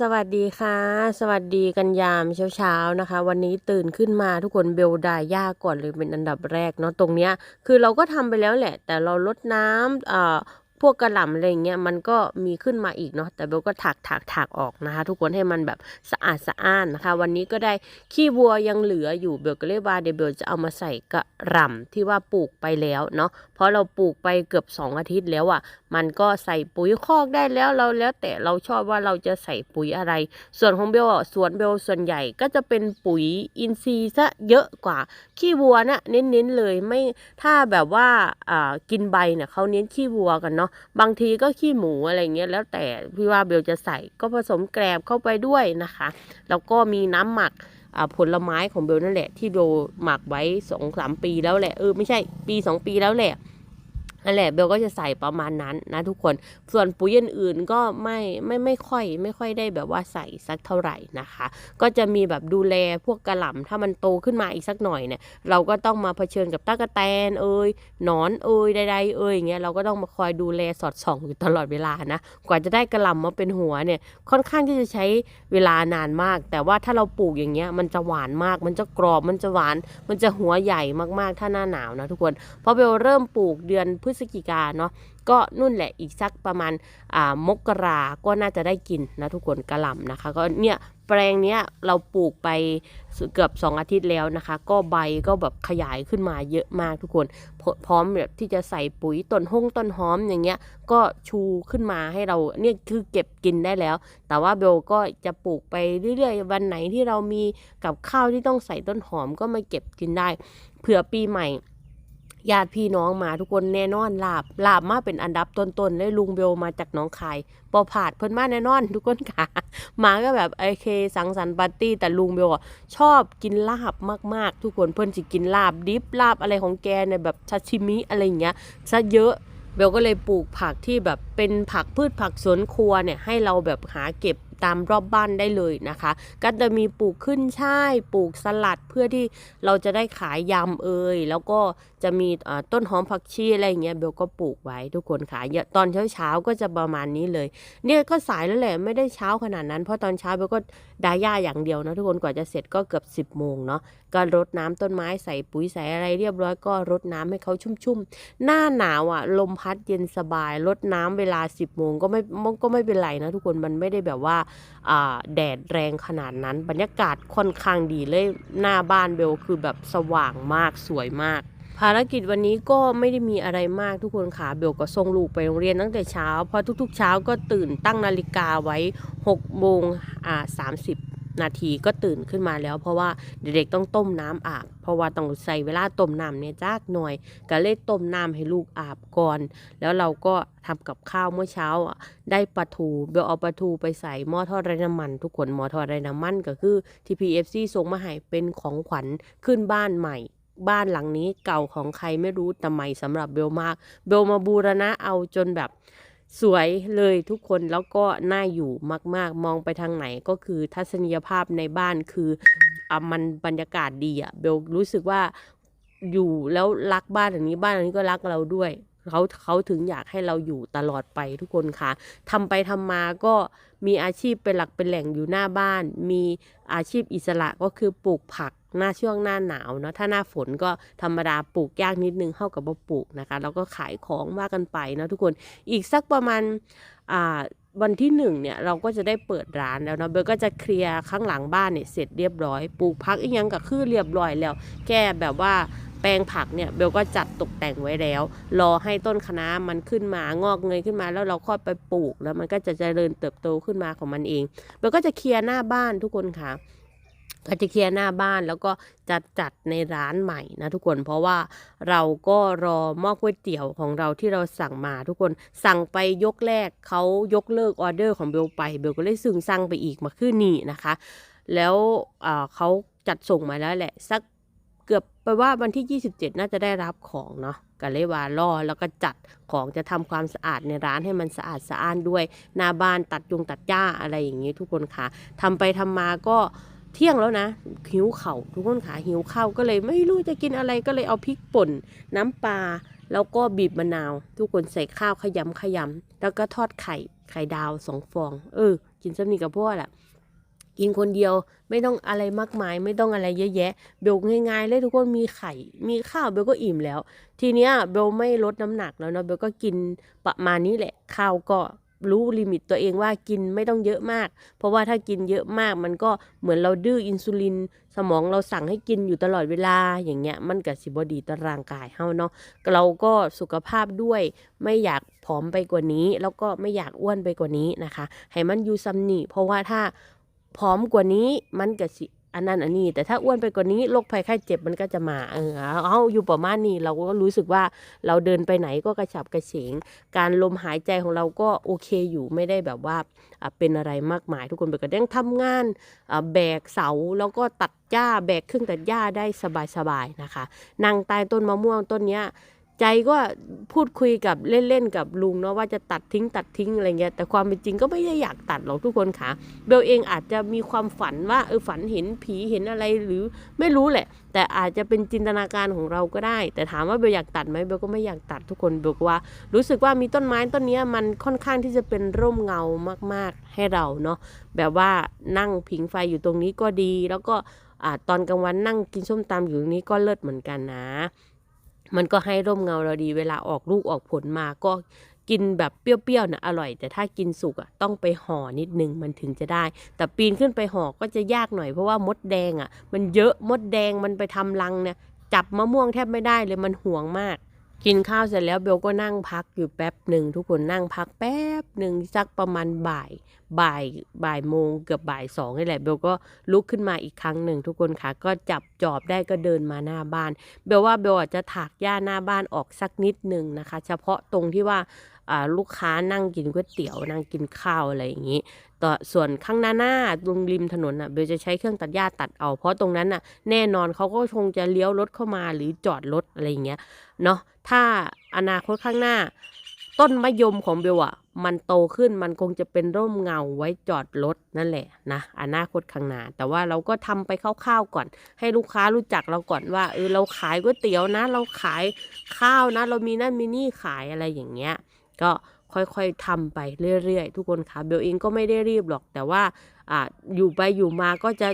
สวัสดีค่ะ สวัสดีกันยามเช้าๆนะคะ วันนี้ตื่นขึ้นมาทุกคนเบลดาย่าก่อนเลยเป็นอันดับแรกเนาะตรงเนี้ยคือเราก็ทำไปแล้วแหละ แต่เราลดน้ำอ่า พวกกระหล่ำอะไรเงี้ยมันก็มีขึ้นมาอีกเนาะแต่เบลก็ถักถักถักออกนะคะ ทุกคนให้มันแบบสะอาดสะอ้านนะคะ วันนี้ก็ได้ขี้วัวยังเหลืออยู่เบลก็เลยว่าเดี๋ยวเบลจะเอามาใส่กระหล่ำที่ว่าปลูกไปแล้วเนาะเพราะเราปลูกไปเกือบสองอาทิตย์แล้วอะ่ะ มันก็ใส่ปุ๋ยคอกได้แล้วเราแล้วแต่เราชอบว่าเราจะใส่ปุ๋ยอะไร ส่วนของเบลอะสวนเบลส่วนใหญ่ก็จะเป็นปุ๋ยอินทรีย์ซะเยอะกว่าขี้วัวนะ่ะเน้นๆเลยไม่ถ้าแบบว่าอ่ากินใบเนี่ยเขาเน้นขี้วัวกันเนาะบางทีก็ขี้หมูอะไรเงี้ยแล้วแต่พี่ว่าเบลจะใส่ก็ผสมแกลบเข้าไปด้วยนะคะแล้วก็มีน้ำหมักผลไม้ของเบลนั่นแหละที่เบลหมักไว้สองสามปีแล้วแหละเออไม่ใช่ปีสองปีแล้วแหละ นั่นแหละเบลก็จะใส่ประมาณนั้นนะทุกคน ส่วนปุ๋ยอื่นๆก็ไม่ไม่ไม่ค่อย ไม่ค่อยได้แบบว่าใส่สักเท่าไหร่นะคะ ก็จะมีแบบดูแลพวกกระหล่ำถ้ามันโตขึ้นมาอีกสักหน่อยเนี่ยเราก็ต้องมาเผชิญกับตากแตนเอ่ยหนอนเอ่ยใดๆเอ่ยอย่างเงี้ยเราก็ต้องมาคอยดูแลสอดส่องอยู่ตลอดเวลานะกว่าจะได้กระหล่ำมาเป็นหัวเนี่ยค่อนข้างที่จะใช้เวลานานมาก แต่ว่าถ้าเราปลูกอย่างเงี้ยมันจะหวานมาก มันจะกรอบมันจะหวาน มันจะหัวใหญ่มากๆถ้าหน้าหนาวนะทุกคนพราะเบลเริ่มปลูกเดือนพฤศจิกาเนาะก็นุ่นแหละอีกสักประมาณอ่ามกราก็น่าจะได้กินนะทุกคนกระหล่ำนะคะ ก็เนี่ยแปลงเนี้ยเราปลูกไปเกือบ 2 อาทิตย์แล้วนะคะ ก็ใบก็แบบขยายขึ้นมาเยอะมากทุกคนพร้อมแบบที่จะใส่ปุ๋ยต้นห้งต้นหอมอย่างเงี้ยก็ชูขึ้นมาให้เราเนี่ยคือเก็บกินได้แล้ว แต่ว่าเบลก็จะปลูกไปเรื่อยๆ วันไหนที่เรามีกับข้าวที่ต้องใส่ต้นหอมก็มาเก็บกินได้เผื่อปีใหม่ ญาติพี่น้องมาทุกคนแน่นอนลาบลาบมาเป็นอันดับต้นๆเลยลุงเบลมาจากน้องคายปอผาดเพิ่นมาแน่นอน ทุกคนค่ะ มาก็แบบไอเค สังสรรค์ปาร์ตี้แต่ลุงเบลชอบกินลาบมากๆ ทุกคนเพิ่นจะกินลาบดิบลาบอะไรของแกเนี่ยแบบชาชิมิอะไรอย่างเงี้ยซะเยอะเบลก็เลยปลูกผักที่แบบเป็นผักพืชผักสวนครัวเนี่ยให้เราแบบหาเก็บ ตามรอบบ้านได้เลยนะคะ ก็จะมีปลูกขึ้นช่ายปลูกสลัดเพื่อที่เราจะได้ขายยำเอยแล้วก็จะมีต้นหอมผักชีอะไรเงี้ยเบลก็ปลูกไว้ทุกคนค่ะอย่าตอนเช้าเช้าๆก็จะประมาณนี้เลย เนี่ยก็สายแล้วแหละไม่ได้เช้าขนาดนั้น เพราะตอนเช้าเบลก็ดาย่าอย่างเดียวนะทุกคนกว่าจะเสร็จก็เกือบ 10บโมงเนาะก็รดน้ำต้นไม้ใส่ปุ๋ยใส่อะไรเรียบร้อยก็รดน้ำให้เขาชุ่มๆ หน้าหนาวอะลมพัดเย็นสบายรดน้ำเวลา 10บโมงก็ไม่ก็ไม่เป็นไรนะทุกคนมันไม่ได้แบบว่าแดดแรงขนาดนั้น บรรยากาศค่อนข้างดีเลยหน้าบ้านเบลคือแบบสว่างมากสวยมากภารกิจวันนี้ก็ไม่ได้มีอะไรมากทุกคนค่ะเบลก็ส่งลูกไปโรงเรียนตั้งแต่เช้า เพราะทุกๆ เช้าก็ตื่นตั้งนาฬิกาไว้6โมงอ่า30 นาทีก็ตื่นขึ้นมาแล้ว เพราะว่าเด็กๆต้องต้มน้ำอาบ เพราะว่าต้องใส่เวลาต้มน้ำเนี่ยจักหน่อย ก็เลยต้มน้ำให้ลูกอาบก่อน แล้วเราก็ทำกับข้าวเมื่อเช้าได้ปลาทูเบลเอาปลาทูไปใส่หม้อทอดไร้น้ำมัน ทุกคนหม้อทอดไร้น้ำมันก็คือ TPFC ส่งมาให้เป็นของขวัญขึ้นบ้านใหม่บ้านหลังนี้เก่าของใครไม่รู้แต่ใหม่สำหรับเบลมาก เบลมาบูรณะเอาจนแบบ สวยเลยทุกคนแล้วก็น่าอยู่มาก ๆ มองไปทางไหนก็คือทัศนียภาพในบ้านคืออะมันบรรยากาศดีอะเบลรู้สึกว่าอยู่แล้วรักบ้านหลังนี้บ้านหลังนี้ก็รักเราด้วยเขาเขาถึงอยากให้เราอยู่ตลอดไปทุกคนค่ะทำไปทำมาก็มีอาชีพเป็นหลักเป็นแหล่งอยู่หน้าบ้าน มีอาชีพอิสระก็คือปลูกผัก หน้าช่วงหน้าหนาวเนาะถ้าหน้าฝนก็ธรรมดาปลูกยากนิดนึงเข้ากับว่าปลูกนะคะ แล้วก็ขายของว่ากันไปเนาะทุกคนอีกสักประมาณอ่าวันที่หนึ่งเนี่ยเราก็จะได้เปิดร้านแล้วเนาะเบลก็จะเคลียร์ข้างหลังบ้านเนี่ยเสร็จเรียบร้อยปลูกพักอีกยังก็คือเรียบร้อยแล้ว แก้แบบว่าแปลงผักเนี่ยเบลก็จัดตกแต่งไว้แล้ว รอให้ต้นคะน้ามันขึ้นมางอกเงยขึ้นมาแล้วเราค่อยไปปลูกแล้วมันก็จะเจริญเติบโตขึ้นมาของมันเองเบลก็จะเคลียร์หน้าบ้านทุกคนค่ะ ก็จะเคลียร์หน้าบ้านแล้วก็จัดจัดในร้านใหม่นะทุกคนเพราะว่าเราก็รอหม้อก๋วยเตี๋ยวของเราที่เราสั่งมาทุกคนสั่งไปยกแรกเขายกเลิกออเดอร์ของเบลไปเบลก็เลยซึ่งสั่งไปอีกมาขึ้นนี่นะคะ แล้วเขาจัดส่งมาแล้วแหละ สักเกือบไปว่าวันที่ 27 น่าจะได้รับของเนาะก็เลยว่ารอแล้วก็จัดของจะทำความสะอาดในร้านให้มันสะอาดสะอ้านด้วยหน้าบ้านตัดยงตัดหญ้าอะไรอย่างนี้ทุกคนค่ะทำไปทำมาก็ เที่ยงแล้วนะ หิวเข่าทุกคนขาหิวข้าวก็เลยไม่รู้จะกินอะไรก็เลยเอาพริกป่น น้ำปลาแล้วก็บีบมะนาว ทุกคนใส่ข้าวขยำขยำแล้วก็ทอดไข่ไข่ดาวสองฟอง เออ กินซ้ำนี่กับพ่อแหละกินคนเดียวไม่ต้องอะไรมากมาย ไม่ต้องอะไรเยอะแยะ เบลง่ายๆเลยทุกคนมีไข่ มีข้าวเบลก็อิ่มแล้ว ทีเนี้ยเบลไม่ลดน้ำหนักแล้วเนาะเบลก็กินประมาณนี้แหละ ข้าวก็ รู้ลิมิตตัวเองว่ากินไม่ต้องเยอะมาก เพราะว่าถ้ากินเยอะมากมันก็เหมือนเราดื้ออินซูลิน สมองเราสั่งให้กินอยู่ตลอดเวลาอย่างเงี้ยมันก็สิบดีต่อร่างกายเฮาเนาะเราก็สุขภาพด้วยไม่อยากผอมไปกว่านี้ แล้วก็ไม่อยากอ้วนไปกว่านี้นะคะ ให้มันอยู่ซ้ำนี่เพราะว่าถ้าผอมกว่านี้มันก็สิ อันนั้นอันนี้ แต่ถ้าอ้วนไปกว่านี้โรคภัยไข้เจ็บมันก็จะมาเออเอาอยู่ประมาณนี้เราก็รู้สึกว่าเราเดินไปไหนก็กระฉับกระเฉง การลมหายใจของเราก็โอเคอยู่ไม่ได้แบบว่าเป็นอะไรมากมาย ทุกคนเบลก็ยังทำงานแบกเสาแล้วก็ตัดหญ้าแบกเครื่องตัดหญ้าได้สบายๆนะคะนั่งใต้ต้นมะม่วงต้นเนี้ย ใจก็พูดคุยกับเล่นๆกับลุงเนาะว่าจะตัดทิ้งตัดทิ้งอะไรเงี้ยแต่ความเป็นจริงก็ไม่ได้อยากตัดหรอกทุกคนค่ะเบลเองอาจจะมีความฝันว่าเออฝันเห็นผีเห็นอะไรหรือไม่รู้แหละ แต่อาจจะเป็นจินตนาการของเราก็ได้ แต่ถามว่าเบลอยากตัดไหมเบลก็ไม่อยากตัดทุกคนเบลก็ว่า รู้สึกว่ามีต้นไม้ต้นนี้มันค่อนข้างที่จะเป็นร่มเงามากๆให้เราเนาะแบบว่านั่งผิงไฟอยู่ตรงนี้ก็ดี แล้วก็อ่าตอนกลางวันนั่งกินส้มตำอยู่ตรงนี้ก็เลิศเหมือนกันนะ มันก็ให้ร่มเงาเราดีเวลาออกลูกออกผลมาก็กินแบบเปรี้ยวๆนะอร่อย แต่ถ้ากินสุกอะต้องไปห่อนิดนึงมันถึงจะได้ แต่ปีนขึ้นไปห่อก็จะยากหน่อยเพราะว่ามดแดงอะ มันเยอะมดแดงมันไปทำรังเนี่ยจับมะม่วงแทบไม่ได้เลยมันห่วงมาก กินข้าวเสร็จแล้วเบลก็นั่งพักอยู่แป๊บหนึ่งทุกคนนั่งพักแป๊บหนึ่งสักประมาณบ่ายบ่ายบ่ายโมงเกือบบ่ายสองนี่แหละเบลก็ลุกขึ้นมาอีกครั้งหนึ่งทุกคนค่ะ ก็จับจอบได้ก็เดินมาหน้าบ้าน เบลว่าเบลอาจจะถากหญ้าหน้าบ้านออกสักนิดหนึ่งนะคะ เฉพาะตรงที่ว่าลูกค้านั่งกินก๋วยเตี๋ยวนั่งกินข้าวอะไรอย่างนี้ ต่อส่วนข้างหน้าหน้าตรงริมถนนอะเบลจะใช้เครื่องตัดหญ้าตัดเอาเพราะตรงนั้นอะแน่นอนเขาก็คงจะเลี้ยวรถเข้ามาหรือจอดรถอะไรอย่างเงี้ยเนาะถ้าอนาคตข้างหน้า ต้นมะยมของเบลอะมันโตขึ้นมันคงจะเป็นร่มเงาไว้จอดรถนั่นแหละนะอนาคตข้างหน้า แต่ว่าเราก็ทำไปคร่าวๆก่อน ให้ลูกค้ารู้จักเราก่อนว่าเออเราขายก๋วยเตี๋ยวนะ เราขายข้าวนะ เรามีนั่นมีนี่ขายอะไรอย่างเงี้ยก็ ค่อยๆทำไปเรื่อยๆ ทุกคนค่ะเบลเองก็ไม่ได้รีบหรอก แต่ว่าอ่าอยู่ไปอยู่มาก็จะ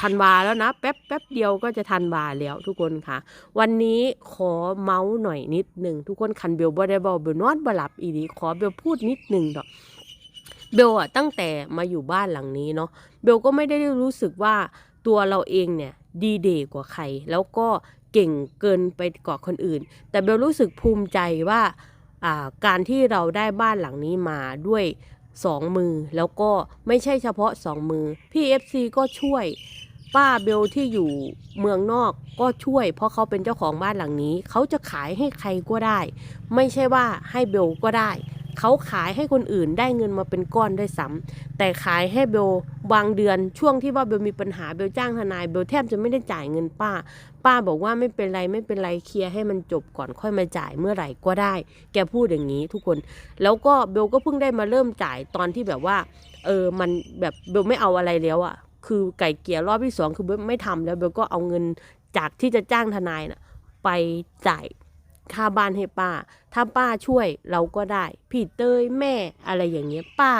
ทันวาแล้วนะ แป๊บแป๊บเดียวก็จะทันวาแล้วทุกคนค่ะ วันนี้ขอเมาส์หน่อยนิดหนึ่งทุกคนคันเบลบ่ได้บอกเบลนอนบ่หลับอีดีขอเบลพูดนิดหนึ่งดอกเบลอะตั้งแต่มาอยู่บ้านหลังนี้เนาะเบลก็ไม่ได้รู้สึกว่าตัวเราเองเนี่ยดีเดย์กว่าใคร แล้วก็เก่งเกินไปกว่าคนอื่น แต่เบลรู้สึกภูมิใจว่า การที่เราได้บ้านหลังนี้มาด้วยสองมือแล้วก็ไม่ใช่เฉพาะสองมือพี่เอฟซีก็ช่วยป้าเบลที่อยู่เมืองนอกก็ช่วย เพราะเขาเป็นเจ้าของบ้านหลังนี้ เขาจะขายให้ใครก็ได้ ไม่ใช่ว่าให้เบลก็ได้ เขาขายให้คนอื่นได้เงินมาเป็นก้อนด้วยซ้ำแต่ขายให้เบลบางเดือนช่วงที่ว่าเบลมีปัญหาเบลจ้างทนายเบลแทบจะไม่ได้จ่ายเงินป้า ป้าบอกว่าไม่เป็นไรไม่เป็นไรเคลียร์ให้มันจบก่อนค่อยมาจ่ายเมื่อไหร่ก็ได้ แกพูดอย่างนี้ทุกคน แล้วก็เบลก็เพิ่งได้มาเริ่มจ่ายตอนที่แบบว่า เออมันแบบเบลไม่เอาอะไรแล้วอะคือไก่เกลี่ยรอบที่สองคือเบลไม่ทำแล้วเบลก็เอาเงินจากที่จะจ้างทนายน่ะไปจ่ายค่าบ้านให้ป้า ถ้าป้าช่วยเราก็ได้ พี่เตยแม่อะไรอย่างเงี้ยป้า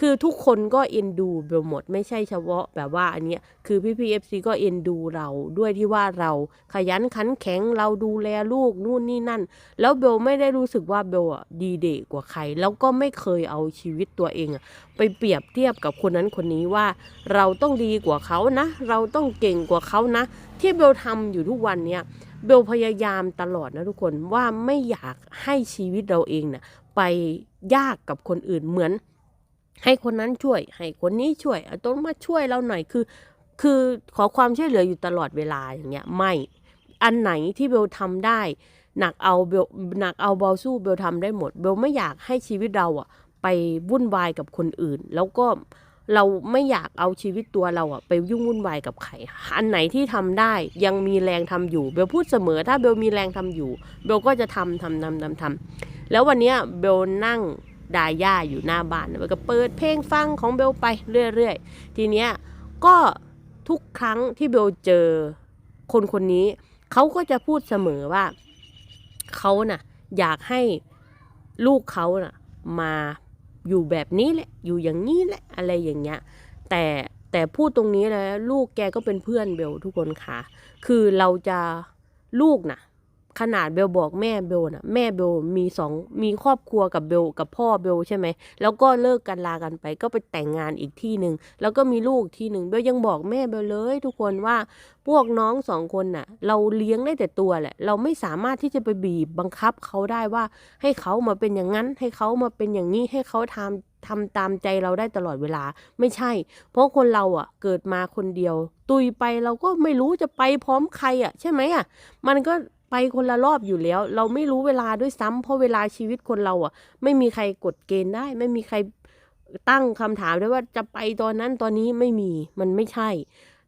คือทุกคนก็เอ็นดูเบลหมด ไม่ใช่เฉพาะแบบว่าอันเนี้ยคือพี่พีเอฟซีก็เอ็นดูเราด้วยที่ว่าเราขยันขันแข็งเราดูแลลูกนู่นนี่นั่น แล้วเบลไม่ได้รู้สึกว่าเบลอะดีเดกว่าใคร แล้วก็ไม่เคยเอาชีวิตตัวเองอะไปเปรียบเทียบกับคนนั้นคนนี้ว่า เราต้องดีกว่าเขานะ เราต้องเก่งกว่าเขานะ ที่เบลทำอยู่ทุกวันเนี้ย เบลพยายามตลอดนะทุกคนว่าไม่อยากให้ชีวิตเราเองน่ะไปยากกับคนอื่นเหมือน ให้คนนั้นช่วย ให้คนนี้ช่วยเอาต้องมาช่วยเราหน่อยคือ คือขอความช่วยเหลืออยู่ตลอดเวลาอย่างเงี้ยไม่อันไหนที่เบลทำได้หนักเอาเบลหนักเอาเบาสู้เบลทำได้หมด เบลไม่อยากให้ชีวิตเราอะไปวุ่นวายกับคนอื่น แล้วก็ เราไม่อยากเอาชีวิตตัวเราอะไปยุ่งวุ่นวายกับใคร อันไหนที่ทำได้ยังมีแรงทำอยู่ เบลพูดเสมอถ้าเบลมีแรงทำอยู่ เบลก็จะทำทำทำทำทำแล้ววันเนี้ยเบลนั่งดาย่าอยู่หน้าบ้านเบลก็เปิดเพลงฟังของเบลไปเรื่อยๆ ทีเนี้ยก็ทุกครั้งที่เบลเจอคนคนนี้เขาก็จะพูดเสมอว่าเขาน่ะอยากให้ลูกเขาน่ะมา อยู่แบบนี้แหละ อยู่อย่างนี้แหละ อะไรอย่างเงี้ย แต่แต่พูดตรงนี้แล้วลูกแกก็เป็นเพื่อนเบลทุกคนค่ะ คือเราจะลูกน่ะ ขนาดเบลบอกแม่เบลน่ะแม่เบลมีสองมีครอบครัวกับเบลกับพ่อเบลใช่ไหมแล้วก็เลิกกันลากันไปก็ไปแต่งงานอีกที่หนึ่งแล้วก็มีลูกที่หนึ่งเบลยังบอกแม่เบลเลยทุกคนว่าพวกน้องสองคนน่ะ เราเลี้ยงได้แต่ตัวแหละ เราไม่สามารถที่จะไปบีบบังคับเขาได้ว่า ให้เขามาเป็นอย่างนั้น ให้เขามาเป็นอย่างนี้ให้เขาทำทำตามใจเราได้ตลอดเวลาไม่ใช่ เพราะคนเราอะ เกิดมาคนเดียว ตุยไปเราก็ไม่รู้จะไปพร้อมใครอะ ใช่ไหมอะ มันก็ ไปคนละรอบอยู่แล้ว เราไม่รู้เวลาด้วยซ้ำเพราะเวลาชีวิตคนเราอะ ไม่มีใครกดเกณฑ์ได้ ไม่มีใครตั้งคำถามได้ว่าจะไปตอนนั้นตอนนี้ไม่มีมันไม่ใช่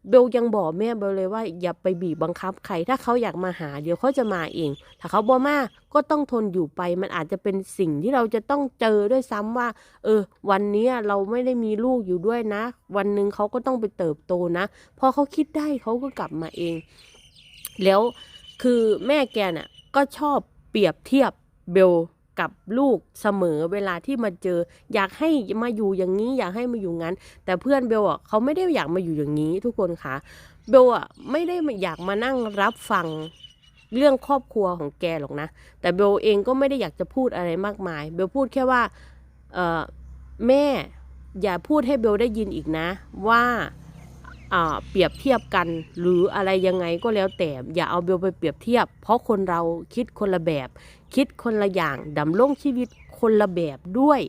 เบลยังบอกแม่เบลเลยว่าอย่าไปบีบบังคับใคร ถ้าเขาอยากมาหาเดี๋ยวเขาจะมาเอง ถ้าเขาบ่มาก็ต้องทนอยู่ไป มันอาจจะเป็นสิ่งที่เราจะต้องเจอด้วยซ้ำว่า เออ วันนี้เราไม่ได้มีลูกอยู่ด้วยนะ วันหนึ่งเขาก็ต้องไปเติบโตนะ พอเขาคิดได้เขาก็กลับมาเอง แล้ว คือแม่แกเน่ะก็ชอบเปรียบเทียบเบลกับลูกเสมอเวลาที่มาเจอ อยากให้มาอยู่อย่างนี้ อยากให้มาอยู่งั้น แต่เพื่อนเบลอะเขาไม่ได้อยากมาอยู่อย่างนี้ ทุกคนค่ะเบลอะไม่ได้อยากมานั่งรับฟังเรื่องครอบครัวของแกหรอกนะ แต่เบลเองก็ไม่ได้อยากจะพูดอะไรมากมาย เบลพูดแค่ว่าเออแม่อย่าพูดให้เบลได้ยินอีกนะ ว่า เปรียบเทียบกัน หรืออะไรยังไงก็แล้วแต่อย่าเอาเบลไปเปรียบเทียบ เพราะคนเราคิดคนละแบบ คิดคนละอย่างดำรงชีวิตคนละแบบด้วย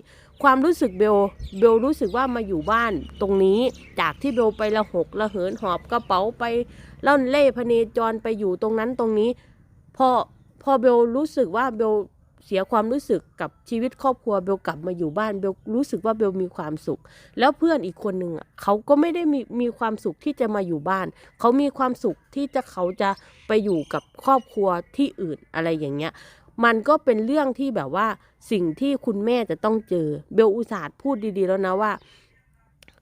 ความรู้สึกเบลเบลรู้สึกว่ามาอยู่บ้านตรงนี้จากที่เบลไปละหกละเหินหอบกระเป๋าไปล่อนเล่พเนจรไปอยู่ตรงนั้นตรงนี้พอพอเบลรู้สึกว่าเบล เสียความรู้สึกกับชีวิตครอบครัวเบลกลับมาอยู่บ้านเบลรู้สึกว่าเบลมีความสุข แล้วเพื่อนอีกคนหนึ่งอะเขาก็ไม่ได้มีมีความสุขที่จะมาอยู่บ้าน เขามีความสุขที่จะเขาจะไปอยู่กับครอบครัวที่อื่นอะไรอย่างเงี้ยมันก็เป็นเรื่องที่แบบว่าสิ่งที่คุณแม่จะต้องเจอ เบลอุตส่าห์พูดดีๆแล้วนะว่า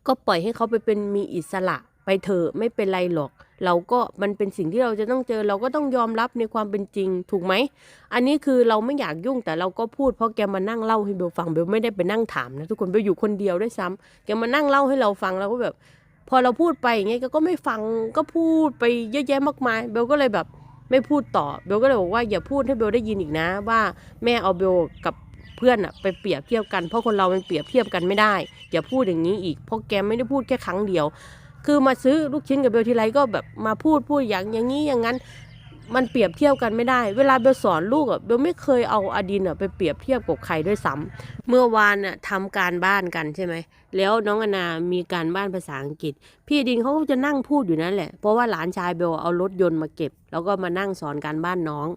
ก็ปล่อยให้เขาไปเป็นมีอิสระไปเถอะไม่เป็นไรหรอก เราก็มันเป็นสิ่งที่เราจะต้องเจอ เราก็ต้องยอมรับในความเป็นจริงถูกไหม อันนี้คือเราไม่อยากยุ่งแต่เราก็พูดเพราะแกมานั่งเล่าให้เบลฟังเบลไม่ได้ไปนั่งถามนะทุกคนเบลอยู่คนเดียวด้วยซ้ำแกมานั่งเล่าให้เราฟังแล้วก็แบบ พอเราพูดไปอย่างเงี้ยแกก็ไม่ฟังก็พูดไปเยอะแยะมากมายเบลก็เลยแบบไม่พูดต่อเบลก็เลยบอกว่าอย่าพูดให้เบลได้ยินอีกนะ ว่าแม่เอาเบลกับเพื่อนอะไปเปรียบเทียบกันเพราะคนเรามันเปรียบเทียบกันไม่ได้ อย่าพูดอย่างนี้อีกเพราะแกไม่ได้พูดแค่ครั้งเดียว คือมาซื้อลูกชิ้นกับเบลทีไรก็แบบมาพูดพูดอย่างอย่างนี้อย่างนั้น มันเปรียบเทียบกันไม่ได้ เวลาเบลสอนลูกอะเบลไม่เคยเอาอดินอะไปเปรียบเทียบกับใครด้วยซ้ำเมื่อวานอะทำการบ้านกันใช่ไหมแล้วน้องอนามีการบ้านภาษาอังกฤษ พี่ดินเขาก็จะนั่งพูดอยู่นั่นแหละ เพราะว่าหลานชายเบลเอารถยนต์มาเก็บ แล้วก็มานั่งสอนการบ้านน้อง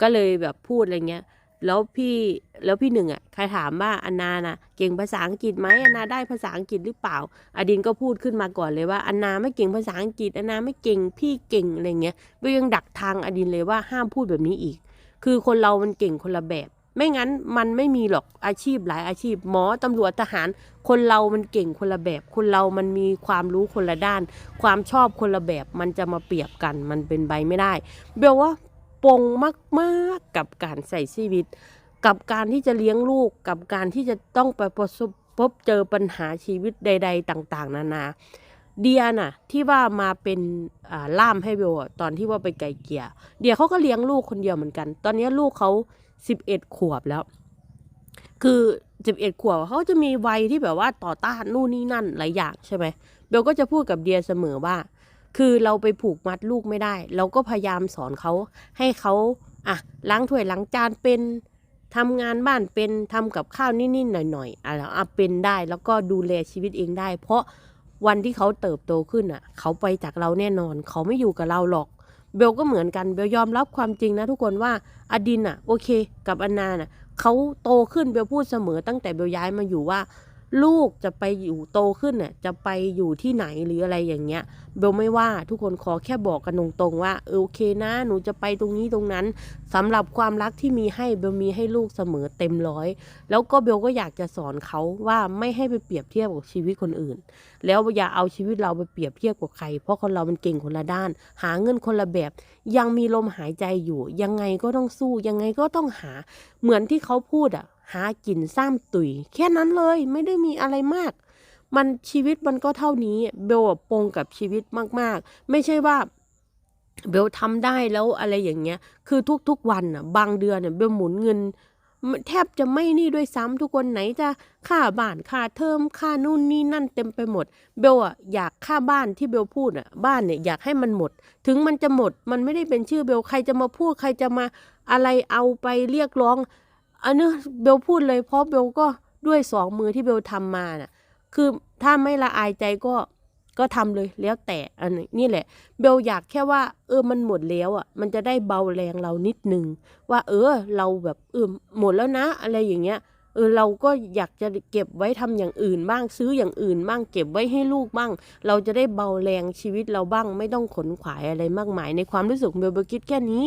ก็เลยแบบพูดอะไรเงี้ย แล้วพี่แล้วพี่หนึ่งอะใครถามว่าอนาน่ะเก่งภาษาอังกฤษไหมอนาได้ภาษาอังกฤษหรือเปล่า อดินก็พูดขึ้นมาก่อนเลยว่าอนาไม่เก่งภาษาอังกฤษอนาไม่เก่งพี่เก่งอะไรเงี้ยเบลยังดักทางอดินเลยว่าห้ามพูดแบบนี้อีก คือคนเรามันเก่งคนละแบบ ไม่งั้นมันไม่มีหรอกอาชีพหลายอาชีพ หมอตำรวจทหาร คนเรามันเก่งคนละแบบ คนเรามันมีความรู้คนละด้าน ความชอบคนละแบบมันจะมาเปรียบกันมันเป็นไปไม่ได้ เบลว่า ปงมากๆกับการใส่ชีวิต กับการที่จะเลี้ยงลูก กับการที่จะต้องไปประสบพบเจอปัญหาชีวิตใด ๆ ต่าง ๆ นานาเดียน่ะที่ว่ามาเป็นล่ามให้เบลตอนที่ว่าไปไกลเกลี่ยเดียเขาก็เลี้ยงลูกคนเดียวเหมือนกัน ตอนนี้ลูกเขาสิบเอ็ดขวบแล้ว คือสิบเอ็ดขวบเขาจะมีวัยที่แบบว่าต่อต้านนู่นนี่นั่นหลายอย่างใช่ไหมเบลก็จะพูดกับเดียเสมอว่า คือเราไปผูกมัดลูกไม่ได้ เราก็พยายามสอนเขาให้เขาอะล้างถ้วยล้างจานเป็นทำงานบ้านเป็นทำกับข้าวนิดๆหน่อยๆอะแล้วอะเป็นได้แล้วก็ดูแลชีวิตเองได้ เพราะวันที่เขาเติบโตขึ้นอะ เขาไปจากเราแน่นอน เขาไม่อยู่กับเราหรอกเบลก็เหมือนกันเบลยอมรับความจริงนะทุกคนว่าอดินอะโอเค กับอนนาน่ะเขาโตขึ้นเบลพูดเสมอตั้งแต่เบลย้ายมาอยู่ว่า ลูกจะไปอยู่โตขึ้นน่ะจะไปอยู่ที่ไหนหรืออะไรอย่างเงี้ยเบลไม่ว่าทุกคนขอแค่บอกกันตรงๆว่าเออโอเคนะ หนูจะไปตรงนี้ตรงนั้นสำหรับความรักที่มีให้เบลมีให้ลูกเสมอเต็มร้อยแล้วก็เบลก็อยากจะสอนเขาว่าไม่ให้ไปเปรียบเทียบกับชีวิตคนอื่น แล้วอย่าเอาชีวิตเราไปเปรียบเทียบกับใคร เพราะคนเรามันเก่งคนละด้าน หาเงินคนละแบบ ยังมีลมหายใจอยู่ ยังไงก็ต้องสู้ยังไงก็ต้องหาเหมือนที่เขาพูดอะ หากินซ้ำตุย แค่นั้นเลยไม่ได้มีอะไรมาก มันชีวิตมันก็เท่านี้เบลอะปงกับชีวิตมากๆ ไม่ใช่ว่าเบลทำได้แล้วอะไรอย่างเงี้ย คือทุกๆวันอะ บางเดือนเนี่ยเบลหมุนเงิน แทบจะไม่นี่ด้วยซ้ำทุกคนไหนจะค่าบ้านค่าเทอมค่านู่นนี่นั่นเต็มไปหมด เบลอะอยากค่าบ้านที่เบลพูดอะบ้านเนี่ยอยากให้มันหมด ถึงมันจะหมดมันไม่ได้เป็นชื่อเบลใครจะมาพูดใครจะมาอะไรเอาไปเรียกร้อง อันนี้เบลพูดเลยเพราะเบลก็ด้วยสองมือที่เบลทำมาน่ะ คือถ้าไม่ละอายใจก็ก็ทำเลยแล้วแต่อันนี้นี่แหละ เบลอยากแค่ว่า เออมันหมดแล้วอะ มันจะได้เบาแรงเรานิดนึงว่า เออ เราแบบเออหมดแล้วนะ อะไรอย่างเงี้ย ออเราก็อยากจะเก็บไว้ทำอย่างอื่นบ้างซื้ออย่างอื่นบ้างเก็บไว้ให้ลูกบ้าง เราจะได้เบาแรงชีวิตเราบ้าง ไม่ต้องขนขวายอะไรมากมาย ในความรู้สึกเบลเบลคิดแค่นี้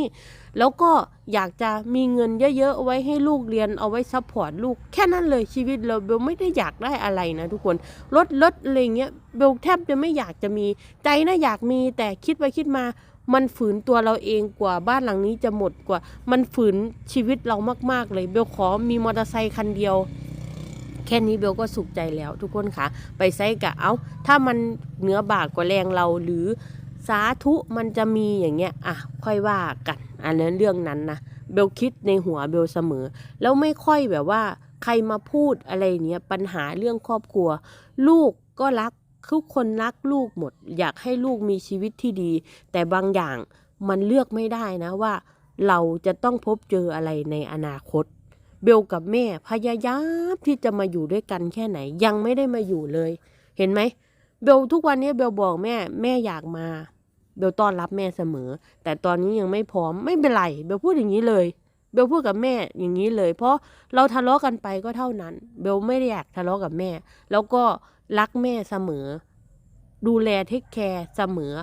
แล้วก็อยากจะมีเงินเยอะๆเอาไว้ให้ลูกเรียนเอาไว้ซัพพอร์ตลูกแค่นั้นเลยชีวิตเราเบลไม่ได้อยากได้อะไรนะทุกคนรถรถอะไรเงี้ยเบลแทบจะไม่อยากจะมีใจนะอยากมีแต่คิดไปคิดมา มันฝืนตัวเราเองกว่าบ้านหลังนี้จะหมดกว่า มันฝืนชีวิตเรามาก ๆ เลยเบลขอมีมอเตอร์ไซค์คันเดียว แค่นี้เบลก็สุขใจแล้วทุกคนค่ะ ไปไซกะเอาถ้ามันเหนือบากกว่าแรงเราหรือสาธุมันจะมีอย่างเงี้ยอะค่อยว่ากัน อันนั้นเรื่องนั้นนะเบลคิดในหัวเบลเสมอ แล้วไม่ค่อยแบบว่า ใครมาพูดอะไรเนี้ยปัญหาเรื่องครอบครัว ลูกก็รัก ทุกคนรักลูกหมด อยากให้ลูกมีชีวิตที่ดี แต่บางอย่างมันเลือกไม่ได้นะว่า เราจะต้องพบเจออะไรในอนาคต เบลกับแม่พยายามที่จะมาอยู่ด้วยกันแค่ไหน ยังไม่ได้มาอยู่เลย เห็นไหมเบลทุกวันนี้เบลบอกแม่แม่อยากมา เบลต้อนรับแม่เสมอ แต่ตอนนี้ยังไม่พร้อมไม่เป็นไรเบลพูดอย่างนี้เลยเบลพูดกับแม่อย่างนี้เลย เพราะเราทะเลาะกันไปก็เท่านั้น เบลไม่ได้อยากทะเลาะกับแม่ แล้วก็ รักแม่เสมอ ดูแลเทคแคร์เสมอ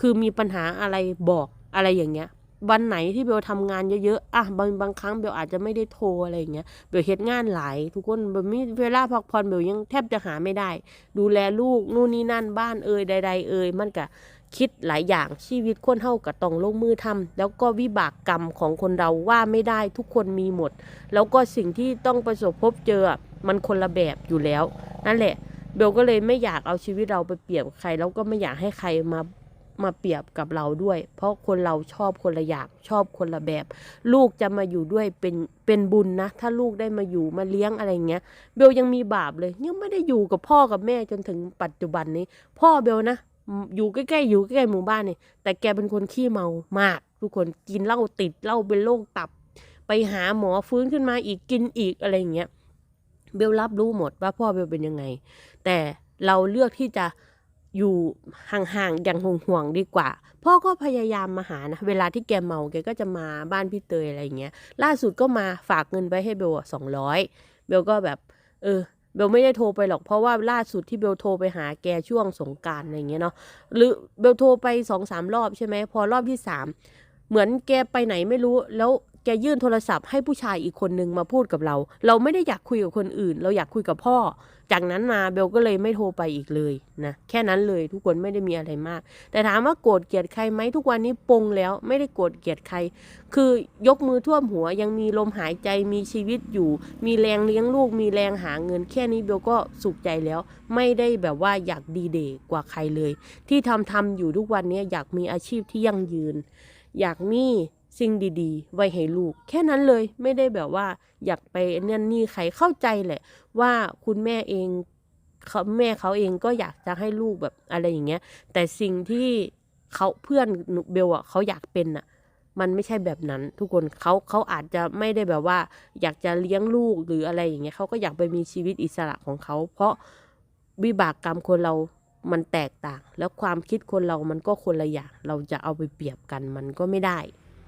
คือมีปัญหาอะไรบอกอะไรอย่างเงี้ย วันไหนที่เบลทำงานเยอะๆอะบางบางครั้งเบลอาจจะไม่ได้โทรอะไรอย่างเงี้ยเบลเฮ็ดงานหลายทุกคนเบลมีเวลาพักผ่อนเบลยังแทบจะหาไม่ได้ ดูแลลูกนู่นนี่นั่นบ้านเอ่ยใด ๆ เอ่ยมันก็คิดหลายอย่างชีวิตคนเฮาก็ต้องลงมือทำแล้วก็วิบากกรรมของคนเราว่าไม่ได้ทุกคนมีหมด แล้วก็สิ่งที่ต้องประสบพบเจอมันคนละแบบอยู่แล้ว นั่นแหละ เบลก็เลยไม่อยากเอาชีวิตเราไปเปรียบกับใคร แล้วก็ไม่อยากให้ใครมามาเปรียบกับเราด้วย เพราะคนเราชอบคนละอย่างชอบคนละแบบ ลูกจะมาอยู่ด้วยเป็นเป็นบุญนะ ถ้าลูกได้มาอยู่มาเลี้ยงอะไรเงี้ย เบลยังมีบาปเลยยังไม่ได้อยู่กับพ่อกับแม่จนถึงปัจจุบันนี้ พ่อเบลนะอยู่ใกล้ๆอยู่ใกล้ๆหมู่บ้านนี่แต่แกเป็นคนขี้เมามาก ทุกคนกินเหล้าติดเหล้าเป็นโรคตับ ไปหาหมอฟื้นขึ้นมาอีกกินอีกอะไรเงี้ยเบลรับรู้หมดว่าพ่อเบลเป็นยังไงแต่เราเลือกที่จะอยู่ห่างๆอย่างห่วงๆดีกว่า พ่อก็พยายามมาหานะเวลาที่แกเมาแกก็จะมาบ้านพี่เตยอะไรอย่างเงี้ย ล่าสุดก็มาฝากเงินไว้ให้เบลสองร้อยเบลก็แบบ เออเบลไม่ได้โทรไปหรอกเพราะว่าล่าสุดที่เบลโทรไปหาแกช่วงสงการอะไรเงี้ยเนาะหรือเบลโทรไปสองสามรอบใช่ไหมพอรอบที่สามเหมือนแกไปไหนไม่รู้แล้ว กยื่นโทรศัพท์ให้ผู้ชายอีกคนนึงมาพูดกับเรา เราไม่ได้อยากคุยกับคนอื่น เราอยากคุยกับพ่อ จากนั้นมาเบลก็เลยไม่โทรไปอีกเลยนะแค่นั้นเลยทุกคนไม่ได้มีอะไรมาก แต่ถามว่าโกรธเกลียดใครไหมทุกวันนี้ปงแล้วไม่ได้โกรธเกลียดใคร คือยกมือท่วมหัวยังมีลมหายใจมีชีวิตอยู่ มีแรงเลี้ยงลูก มีแรงหาเงิน แค่นี้เบลก็สุขใจแล้ว ไม่ได้แบบว่าอยากดีเดย์กว่าใครเลย ที่ทำทำอยู่ทุกวันนี้อยากมีอาชีพที่ยั่งยืน อยากมี สิ่งดีๆ ไว้ให้ลูก แค่นั้นเลยไม่ได้แบบว่าอยากไปนี่ยนี่ใครเข้าใจแหละ ว่าคุณแม่เองเขาแม่เขาเองก็อยากจะให้ลูกแบบอะไรอย่างเงี้ย แต่สิ่งที่เขาเพื่อนเบลอะเขาอยากเป็นอะ มันไม่ใช่แบบนั้น ทุกคนเขาเขาอาจจะไม่ได้แบบว่า อยากจะเลี้ยงลูกหรืออะไรอย่างเงี้ยเขาก็อยากไปมีชีวิตอิสระของเขา เพราะวิบากกรรมคนเรามันแตกต่าง แล้วความคิดคนเรามันก็คนละอย่างเราจะเอาไปเปรียบกันมันก็ไม่ได้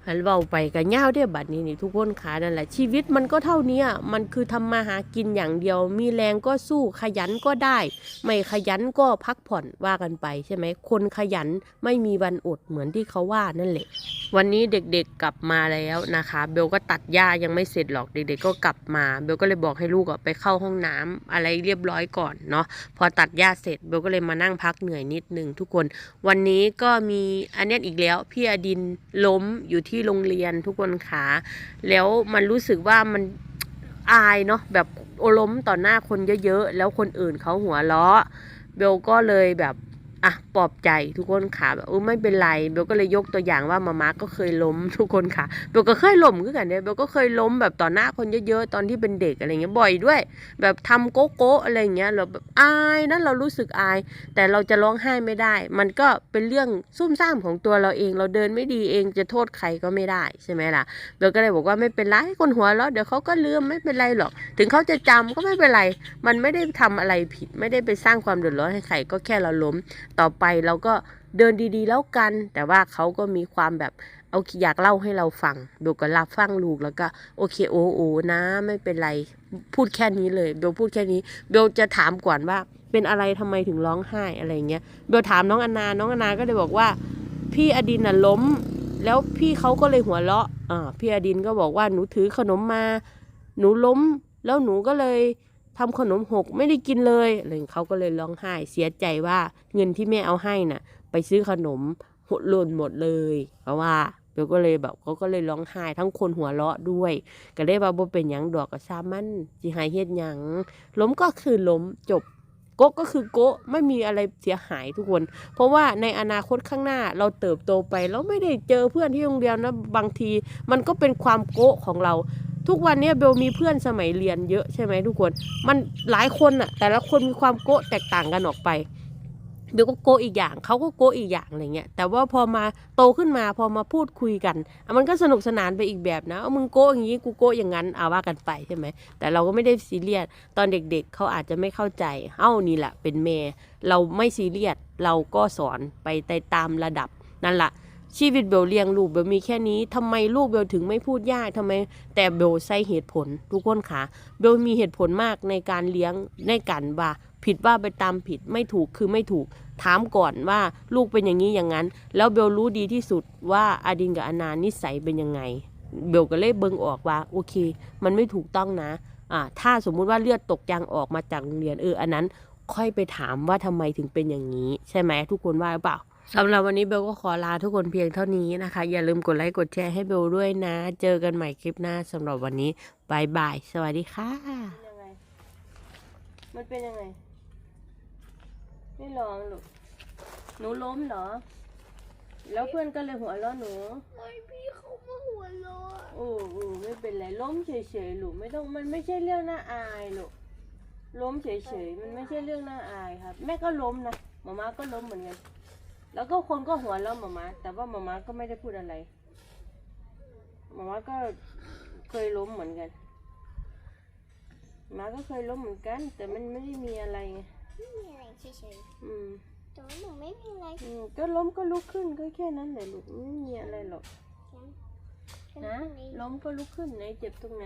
หันเบาไปกันย่าเด้อบัดนี้นี่ทุกคนขานั่นแหละ ชีวิตมันก็เท่านี้มันคือทำมาหากินอย่างเดียว มีแรงก็สู้ขยันก็ได้ ไม่ขยันก็พักผ่อนว่ากันไปใช่ไหมคนขยันไม่มีวันอดเหมือนที่เขาว่านั่นแหละ วันนี้เด็กๆกลับมาแล้วนะคะ เบลก็ตัดหญ้ายังไม่เสร็จหรอกเด็กๆก็กลับมาเบลก็เลยบอกให้ลูกอะไปเข้าห้องน้ำอะไรเรียบร้อยก่อนเนาะพอตัดหญ้าเสร็จเบลก็เลยมานั่งพักเหนื่อยนิดนึงทุกคน วันนี้ก็มีอันเนี้ยอีกแล้วพี่อดินล้มอยู่ที่ที่โรงเรียนทุกคนขาแล้วมันรู้สึกว่ามันอายเนาะแบบโอล้มต่อหน้าคนเยอะๆ แล้วคนอื่นเขาหัวเราะเบลก็เลยแบบ อะปลอบใจทุกคนค่ะแบบเออไม่เป็นไรเบลก็เลยยกตัวอย่างว่ามาม่าก็เคยล้มทุกคนค่ะเบลก็เคยล้มคือกันเนี่ยเบลก็เคยล้มแบบต่อหน้าคนเยอะๆตอนที่เป็นเด็กอะไรเงี้ยบ่อยด้วย แบบทำโก๊ะโก๊ะอะไรเงี้ยเราแบบอายนะเรารู้สึกอาย แต่เราจะร้องไห้ไม่ได้ มันก็เป็นเรื่องซุ่มซ่ามของตัวเราเอง เราเดินไม่ดีเองจะโทษใครก็ไม่ได้ใช่ไหมล่ะเบลก็เลยบอกว่าไม่เป็นไรคนหัวเราะเดี๋ยวเขาก็ลืมไม่เป็นไรหรอก ถึงเขาจะจำก็ไม่เป็นไร มันไม่ได้ทำอะไรผิด ไม่ได้ไปสร้างความเดือดร้อนให้ใครก็แค่เราล้มต่อไปเราก็เดินดีๆแล้วกัน แต่ว่าเขาก็มีความแบบเอาอยากเล่าให้เราฟังเบลก็รับฟังลูกแล้วก็โอเคโอ้โอ้นะ ไม่เป็นไรพูดแค่นี้เลยเบลพูดแค่นี้เบลจะถามก่อนว่า เป็นอะไรทำไมถึงร้องไห้อะไรเงี้ยเบลถามน้องอนาน้องอนาก็เลยบอกว่า พี่อดินน่ะล้ม แล้วพี่เขาก็เลยหัวเราะอ่าพี่อดินก็บอกว่าหนูถือขนมมา หนูล้ม แล้วหนูก็เลย ทำขนมหกไม่ได้กินเลยอะไรอย่เขาก็เลยร้องไห้เสียใจว่าเงินที่แม่เอาให้น่ะ ไปซื้อขนมหดหล่นหมดเลย เพราะว่าเบลก็เลยแบบเขาก็เลยร้องไห้ทั้งคนหัวเราะด้วย ก็เลยว่าบ่เป็นหยังดอกก็ซามันสิหายเฮ็ดหยังล้มก็คือล้มจบโกะก็คือโกะไม่มีอะไรเสียหายทุกคน เพราะว่าในอนาคตข้างหน้าเราเติบโตไป เราไม่ได้เจอเพื่อนที่โรงเรียนนะบางที มันก็เป็นความโกะของเรา ทุกวันเนี้ยเบลมีเพื่อนสมัยเรียนเยอะใช่ไหมทุกคน มันหลายคนอะแต่ละคนมีความโกะแตกต่างกันออกไปเบลก็โกอีกอย่างเขาก็โกอีกอย่างอะไรเงี้ยแต่ว่าพอมาโตขึ้นมาพอมาพูดคุยกันมันก็สนุกสนานไปอีกแบบนะเอามึงโกอย่างนี้กูโกอย่างนั้นเอาว่ากันไปใช่ไหมแต่เราก็ไม่ได้ซีเรียสตอนเด็กๆเขาอาจจะไม่เข้าใจเอ้านี่แหละเป็นเมย์เราไม่ซีเรียสเราก็สอนไปตามระดับนั่นแหละ ชีวิตเบลเลี้ยงลูกเบลมีแค่นี้ทำไมลูกเบลถึงไม่พูดยากทำไม แต่เบลใช้เหตุผลทุกคนค่ะเบลมีเหตุผลมากในการเลี้ยงในการว่าผิดว่าไปตามผิดไม่ถูกคือไม่ถูก ถามก่อนว่าลูกเป็นอย่างนี้อย่างนั้น แล้วเบลรู้ดีที่สุดว่าอาดินกับอนานิสัยเป็นยังไง เบลก็เลยเบิ่งออกว่าโอเค มันไม่ถูกต้องนะอ่าถ้าสมมุติว่าเลือดตกยางออกมาจากโรงเรียนเอออันนั้น ค่อยไปถามว่าทำไมถึงเป็นอย่างนี้ ใช่ไหมทุกคนว่าหรือเปล่า สำหรับวันนี้เบลก็ขอลาทุกคนเพียงเท่านี้นะคะ อย่าลืมกดไลค์กดแชร์ให้เบลด้วยนะ เจอกันใหม่คลิปหน้าสำหรับวันนี้บายบาย สวัสดีค่ะ ยังไง มันเป็นยังไง ไม่ลองลูกหนูล้มเหรอ แล้วเพื่อนก็เลยหัวเราะหนู ไม่พี่เขามาหัวเราะโอ้โอ้ไม่เป็นไร ล้มเฉยๆลูกไม่ต้อง มันไม่ใช่เรื่องน่าอายลูกล้มเฉยๆ มันไม่ใช่เรื่องน่าอายครับ แม่ก็ล้มนะหมาม่าก็ล้มเหมือนกัน แล้วก็คนก็หัวเราะหมาม่าแต่ว่าหมาม่าก็ไม่ได้พูดอะไรหมาม่าก็เคยล้มเหมือนกันหมาก็เคยล้มเหมือนกัน แต่มันไม่ได้มีอะไรไงไม่มีอะไรเฉยอืมๆแต่ว่าหนูไม่มีอะไรอืมก็ล้มก็ลุกขึ้นก็แค่นั้นแหละลูกไม่มีอะไรหรอกฉันนะตรงนี้ล้มก็ลุกขึ้นไหนเจ็บตรงไหน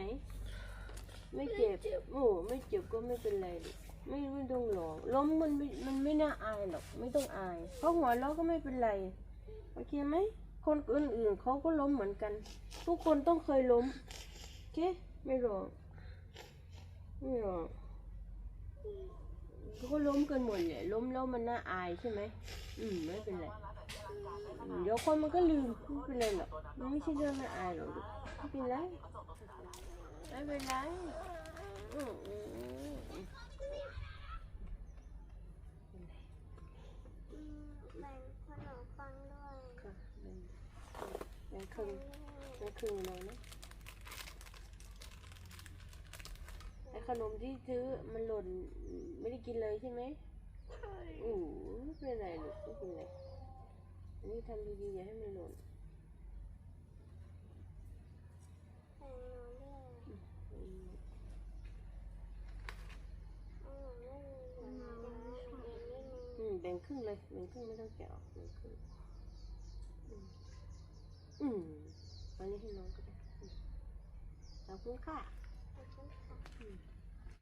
ไม่เจ็บโอ้ไม่เจ็บก็ไม่เป็นไรลูก ไม่ไม่ต้องหลอกล้มมันไม่มันไม่น่าอายหรอกไม่ต้องอายเพราะหัวเราะก็ไม่เป็นไรโอเคไหมคนอื่นๆเขาก็ล้มเหมือนกัน ทุกคนต้องเคยล้มโอเคไม่หรอกไม่หรอกเขาก็ล้มกันหมดแหละล้มแล้วมันน่าอายใช่ไหมอืมไม่เป็นไรเดี๋ยวคนมันก็ลืมไม่เป็นไรหรอกมันไม่ใช่เรื่องน่าอายหรอกไม่เป็นไรไม่เป็นไรอืมอืมอืมอืม อืมแบ่งขนมปังด้วย ค่ะแบ่งครึ่งแบ่งครึ่งเลยนะไอ้ขนม ที่ซื้อมันหล่นไม่ได้กินเลยใช่ไหมอือไม่เป็นไรลูกไม่เป็นไรอันนี้ทำดีๆอย่าให้มันหล่นแบ่งหนูด้วยอืมเอาหนูไม่มีหนูจะไม่มีไม่มีอืมแบ่งครึ่งเลยแบ่งครึ่งไม่ต้องแกะออกแบ่งครึ่งอืมอืมอันนี้ให้น้องก็ได้อืมขอบคุณค่ะขอบคุณค่ะอืม